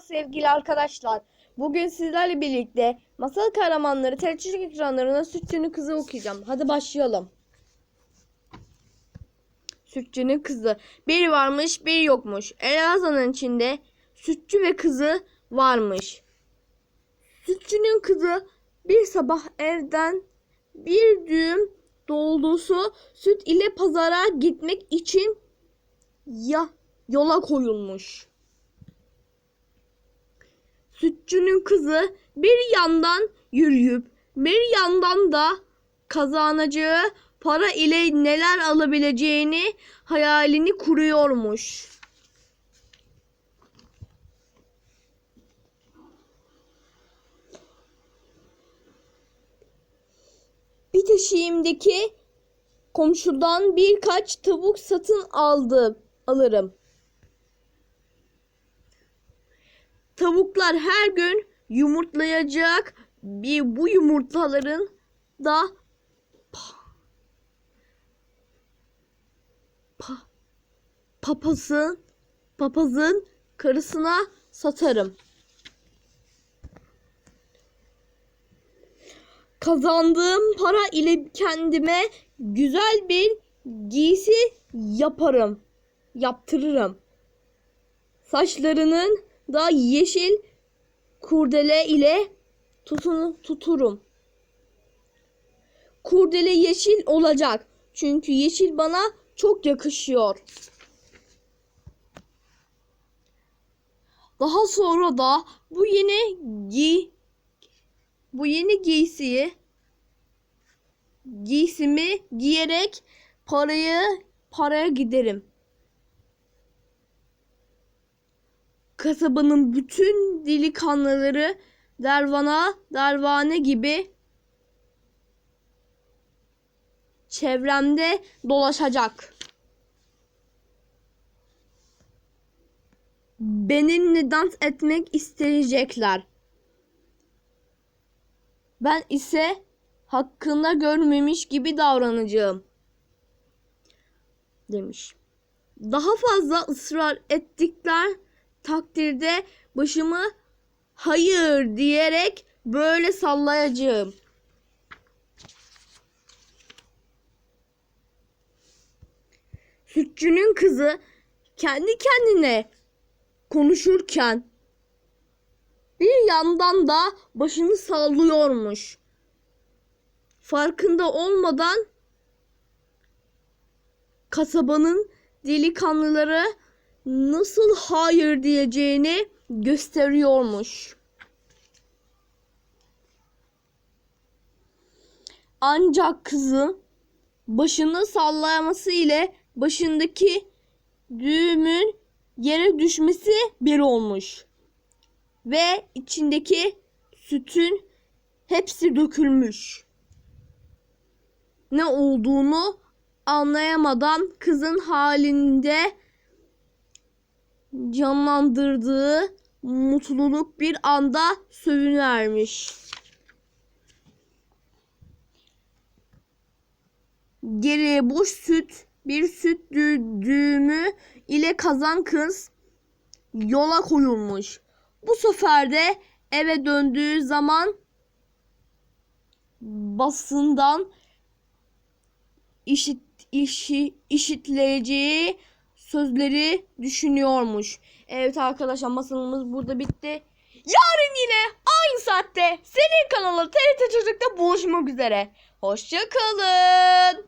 Sevgili arkadaşlar. Bugün sizlerle birlikte masal kahramanları televizyon ekranlarına Sütçünün Kızı okuyacağım. Hadi başlayalım. Sütçünün Kızı. Bir varmış bir yokmuş. Elazığ'ın içinde sütçü ve kızı varmış. Sütçünün kızı bir sabah evden bir düğüm dolusu süt ile pazara gitmek için ya yola koyulmuş. Sütçünün kızı bir yandan yürüyüp bir yandan da kazanacağı para ile neler alabileceğini hayalini kuruyormuş. Bitişiğimdeki komşudan birkaç tavuk satın aldı alırım. Tavuklar her gün yumurtlayacak. Bir bu yumurtaların da pa- pa- papazın papazın karısına satarım. Kazandığım para ile kendime güzel bir giysi yaparım. Yaptırırım. Saçlarının da yeşil kurdele ile tutun, tuturum. Kurdele yeşil olacak. Çünkü yeşil bana çok yakışıyor. Daha sonra da bu yeni gi bu yeni giysiyi giysimi giyerek parayı paraya giderim. Kasabanın bütün delikanlıları dervana, dervane gibi çevremde dolaşacak. Benimle dans etmek isteyecekler. Ben ise hakkında görmemiş gibi davranacağım. Demiş. Daha fazla ısrar ettikler takdirde başımı hayır diyerek böyle sallayacağım. Sütçünün kızı kendi kendine konuşurken bir yandan da başını sallıyormuş. Farkında olmadan kasabanın delikanlıları nasıl hayır diyeceğini gösteriyormuş. Ancak kızı başını sallaması ile başındaki düğümün yere düşmesi bir olmuş. Ve içindeki sütün hepsi dökülmüş. Ne olduğunu anlayamadan kızın halinde canlandırdığı mutluluk bir anda sövünermiş. Geriye boş süt, bir süt dü- düğümü ile kazan kız yola koyulmuş. Bu sefer de eve döndüğü zaman basından işit işi işitleyeceği sözleri düşünüyormuş. Evet arkadaşlar masalımız burada bitti. Yarın yine aynı saatte senin kanalı TRT Çocuk'ta buluşmak üzere. Hoşçakalın.